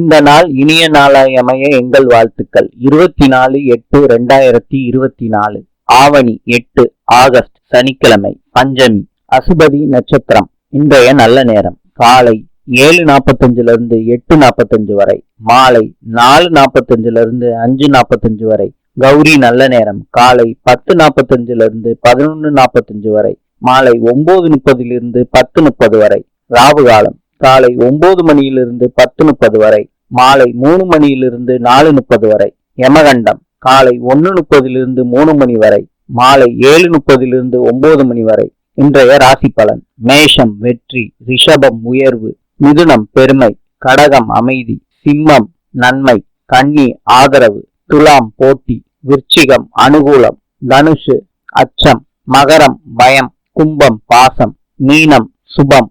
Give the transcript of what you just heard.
இந்த நாள் இனிய நாளாய் அமைய எங்கள் வாழ்த்துக்கள். இருபத்தி நாலு எட்டு ரெண்டாயிரத்தி இருபத்தி நாலு ஆவணி எட்டு ஆகஸ்ட் சனிக்கிழமை பஞ்சமி அசுபதி நட்சத்திரம். இன்றைய நல்ல நேரம். காலை ஏழு நாற்பத்தஞ்சுல இருந்து எட்டு நாற்பத்தஞ்சு வரை. மாலை நாலு நாற்பத்தஞ்சுல இருந்து அஞ்சு நாற்பத்தஞ்சு வரை. கௌரி நல்ல நேரம். காலை பத்து நாற்பத்தஞ்சுல இருந்து பதினொன்று நாற்பத்தஞ்சு வரை. மாலை ஒன்பது முப்பதிலிருந்து பத்து முப்பது வரை. ராவு காலம். காலை ஒன்பது மணியிலிருந்து பத்து முப்பது வரை மாலை மூணு மணியிலிருந்து நாலு முப்பது வரை யமகண்டம் காலை ஒன்னு முப்பதிலிருந்து மூணு மணி வரை மாலை ஏழு முப்பதிலிருந்து ஒன்பது மணி வரை. இன்றைய ராசி பலன் மேஷம் வெற்றி ரிஷபம் உயர்வு மிதுனம் பெருமை கடகம் அமைதி சிம்மம் நன்மை கன்னி ஆதரவு துலாம் போட்டி விருச்சிகம் அனுகூலம் தனுஷு அச்சம் மகரம் பயம் கும்பம் பாசம் மீனம் சுபம்